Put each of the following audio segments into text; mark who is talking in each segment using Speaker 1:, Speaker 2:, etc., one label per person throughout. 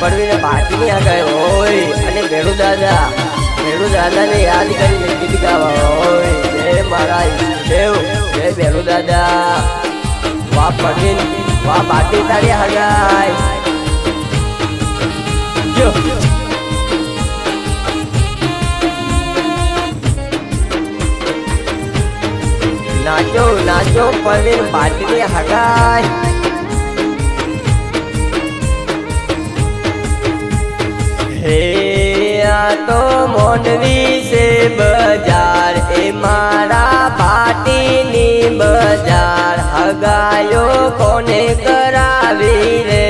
Speaker 1: પડવીને બાકી ત્યાં ગયો હોય. અને ભેડુ દાદા ભેડુ દાદાને યાદ કરીને ગીત ગાવા હોય. જય મારા દેવ જય ભેડુ દાદા. વા પડવીન વા બાકી તારી હગાય જો. નાચો નાચો પડવીન બાટલી હગાય તો મોંડવી છે બજાર, એ મારા પાટીની બજાર. હગાયો કોને કરાવી રે?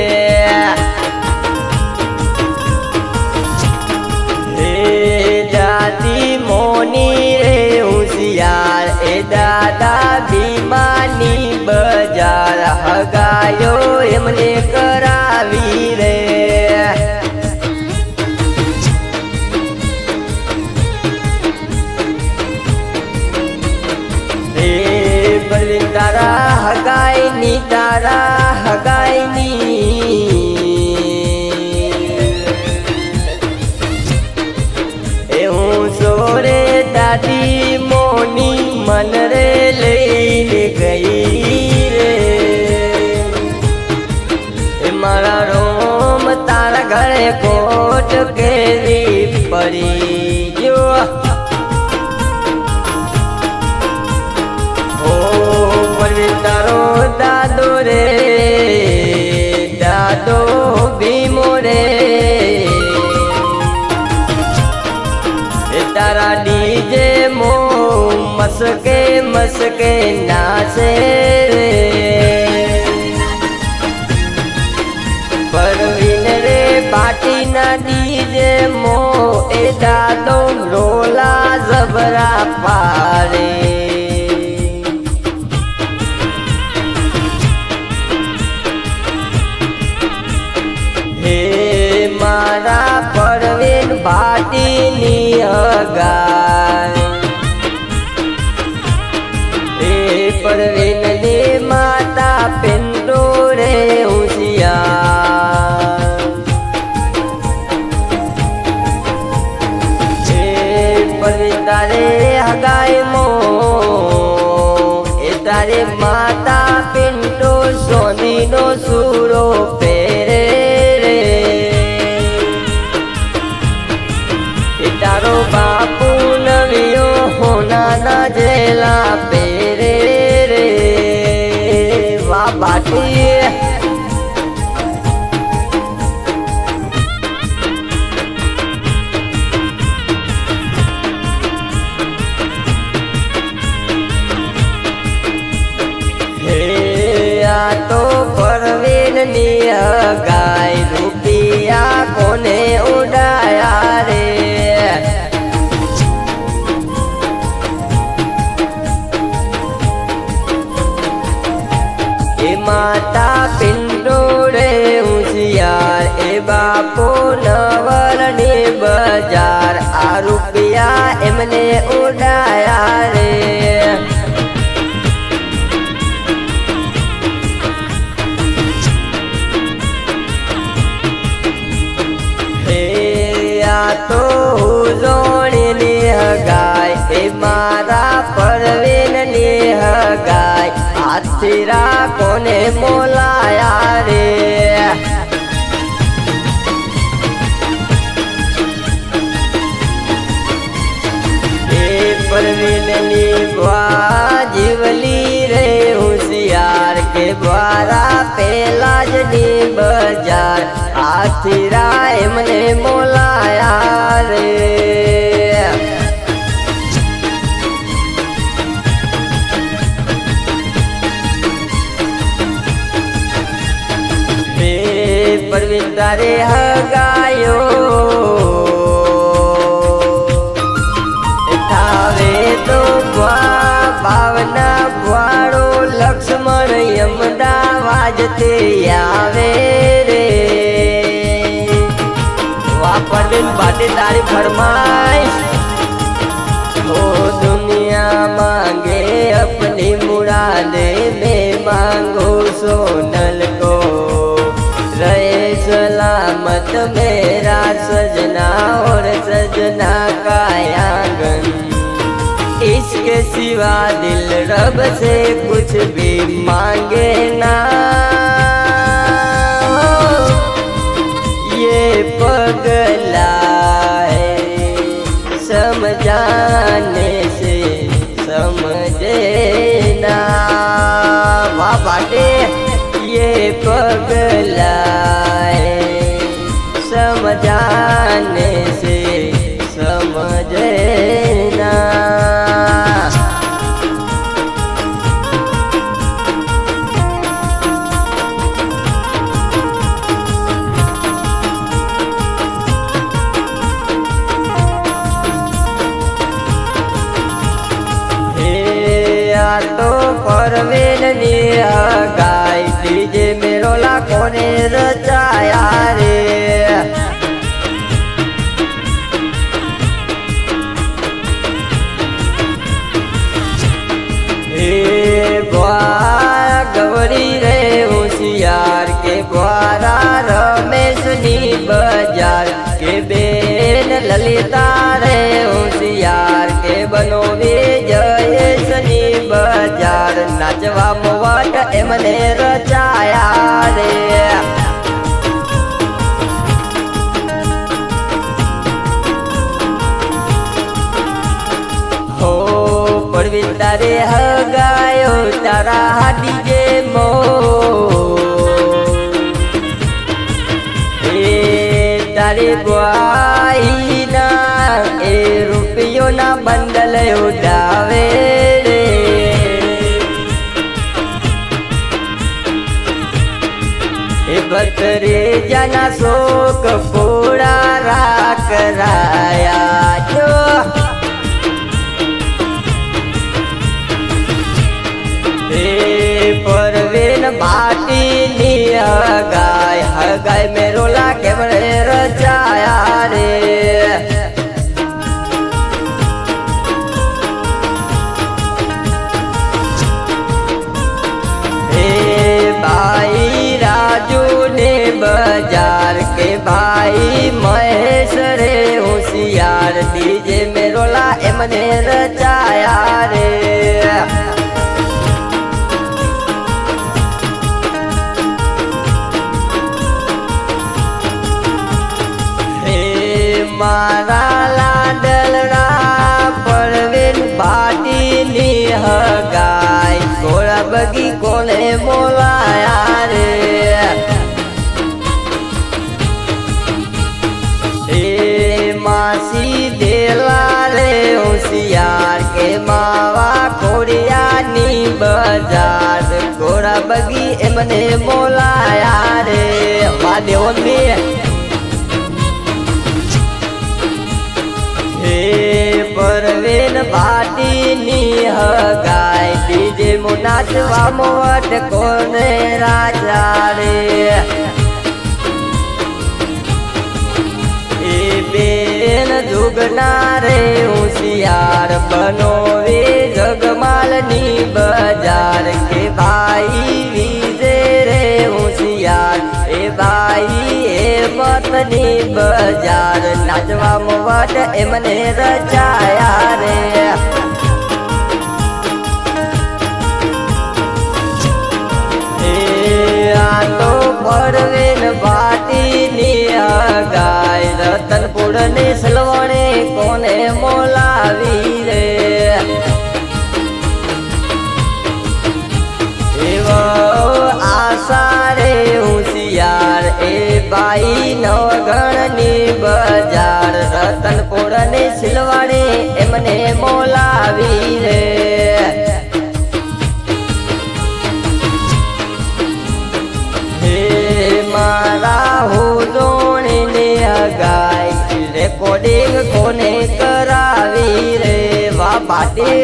Speaker 1: મોની રે હોશિયાર, એ દાદા ભીમાની બજાર. હગાયો એમને કરાવી તારા હગાઈ ની તારા હગાઈ ની એ હું સોરે દાદી મોની મન રે લઈને ગઈ રે એ મારા રોમ તારા ઘરે કોટ કેરી પડી મસકે નાચે રે રે પાટીના ડીજે મો એ દાદો રોલા જબરા પારે પરવીન એ માતા પિંડોડે ઉજિયાર એ બાપો નવર ને બજાર. આ રૂપિયા એમને ઉડાયા હગાય હાથી કોને બોલાયા રે? એ પરવીનની જીવલી રે હોશિયાર કે દ્વારા પેલા જ ની બજાર હાથી એમને બોલાયા રે. તારે હગાયો થાવે તો ભાવના ભવાડો લક્ષ્મણ અમદાવાદ તે આવે રે વાપરને બાટે તારી ફરમાય ઓ દુનિયા માંગે અપની મુરાદે મેં માંગો સોન और सजना का इसके सिवा दिल रब से कुछ भी मांगे ना। ये पगला समझाने से समझे ना। बाटे, ये पगला તો પરવેનની ગાય ડીજે મેરો લાખોને રચાયા રે? ગવરી રે હોશિયાર કે ગ્વારા રમેશની બજાર કે બેન લલિતા નાચવા મોવાટ એમને રચાયા રે. હો, પડવી તારે હગાયો તારા હાડી જે મો. તારે તારી ગ્વાઈના એ રૂપિયોના બંડલ ઉડાવે એ બકરે જના શોક પૂરા રાખ રાયા જો હે પરવેન બાટીની હગાય હગાય મેરો લાગે મને રચાયા રે? ડીજે મેરોલા એમને રચાયા રે. બગી બોલાયા રે. વાહ દેવની હે પરવેન ભાટીની હગાય ડીજે મો નાચવા મોટ કોને રાજા રે? એ બેન જુગના રે, હોશિયાર બનો વે જગમાલની બજાર. કે ભાઈ એ ભાઈ એ મતની બજાર નાચવા મોવાટ એમને રચાયા રે. તો પડવેન બાટીની ગાય રતનપુરની સલવણે કોને મોલાવી? રતનપુર સિલવાડી એમને બોલાવી રે. મારા હુજોણીને અગાઈ રેકોર્ડિંગ કોને કરાવી રે? વા પાટી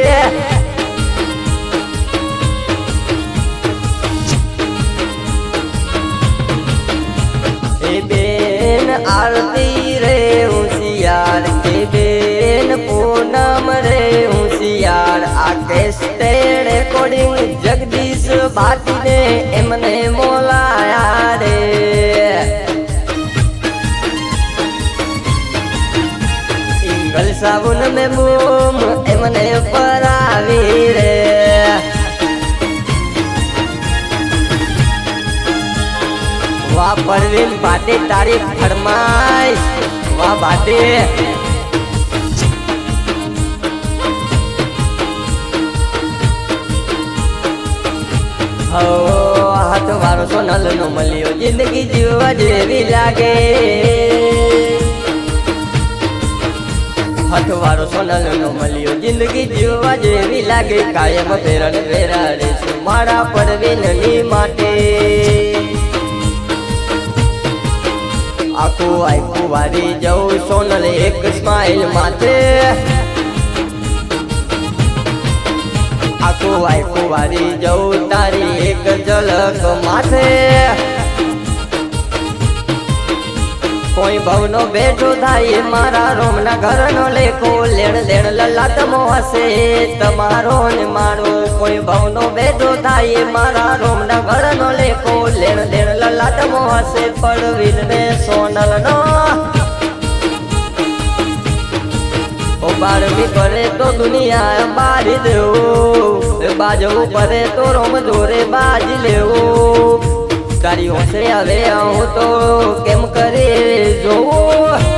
Speaker 1: સ્ટેડ રેકોર્ડિંગ જગદીશ બાટીને એમને મોલાયા રે. ઇંગલ સાબુન મે બૂમ એમને પરાવી રે. વાપરવી પાટી તારી ફરમાઈશ. વા બાટી હાથ વારો સોનલ નો મળ્યો, જિંદગી જીવવા જેવી લાગે. હાથ વારો સોનલ નો મળ્યો, જિંદગી જીવવા જેવી લાગે. કાયમ ફેરણ ફેરાડીશું મારા પરવીનની માટે. આખું આખું વારી જવું સોનલ એક સ્માઈલ માથે. આખું આખું વારી જવું તારી એક ઝલક માથે. કોઈ ભવનો બેઠો થાય મારા રોમના ઘરનો લેખો. લેણ લેણ લલાતમો હશે તમારો ને મારો. કોઈ ભવનો બેઠો થાય મારા રોમના ઘરનો લેખો. લેણ લેણ લલાતમો હશે પડવીર ને સોનલ નો બારમી કરે તો દુનિયા બારી દેવો. બાજવું પડે તો રોમ જોરે બાજી લેવો. તારી ઓસરે હવે હું તો કેમ કરે જોવું?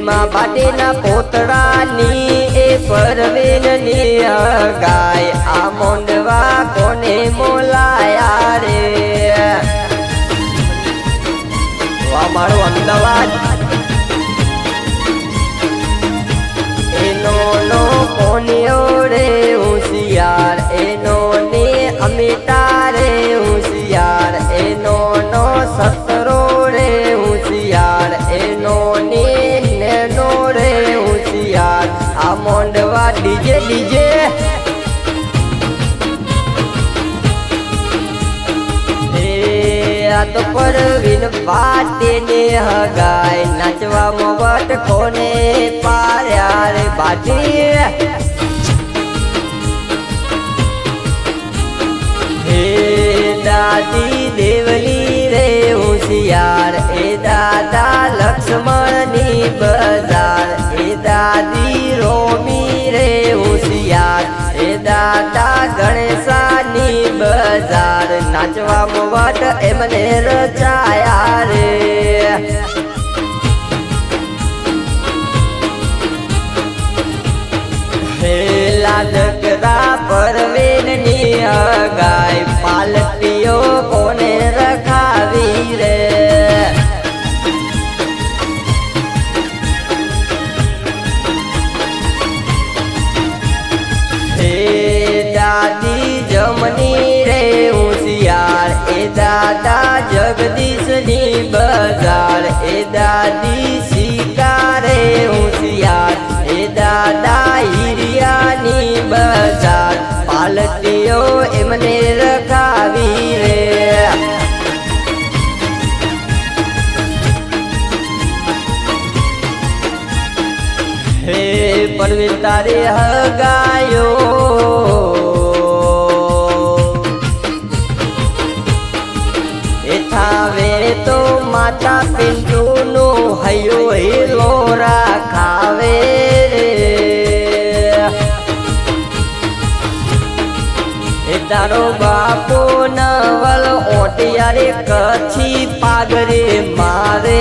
Speaker 1: ભીમા પાટીના પોતળાની એ પરવીનની ગાય આ મોંડવા કોને મોલાયા રે? મારું અમદાવાદ. એનો નો આ તો તેને હગાય. નાચવામાં વટ કોને પાર્યા રે બાટી હે દાદી દેવલી રે હોશિયાર, એ દાદા લક્ષ્મણની બજાર. એ દાદી રોમી રે હોશિયાર, એ દાદા ગણેશાની બજાર મોવાટ વટ એમને રચાયા રે. જગદીશની બજાર, એ દાદી શિકારે હોશિયાર. એ દાદા હિરિયાની બજાર, પાલટીઓ એમને રખાવી રે. હે પરવીન તારે હગાયો થાવે તો માતા પિંડુનો હયો હીરો રાખાવે રે. તારો બાપો નવલ ઓટિયારે કચ્છી પાગરે મારે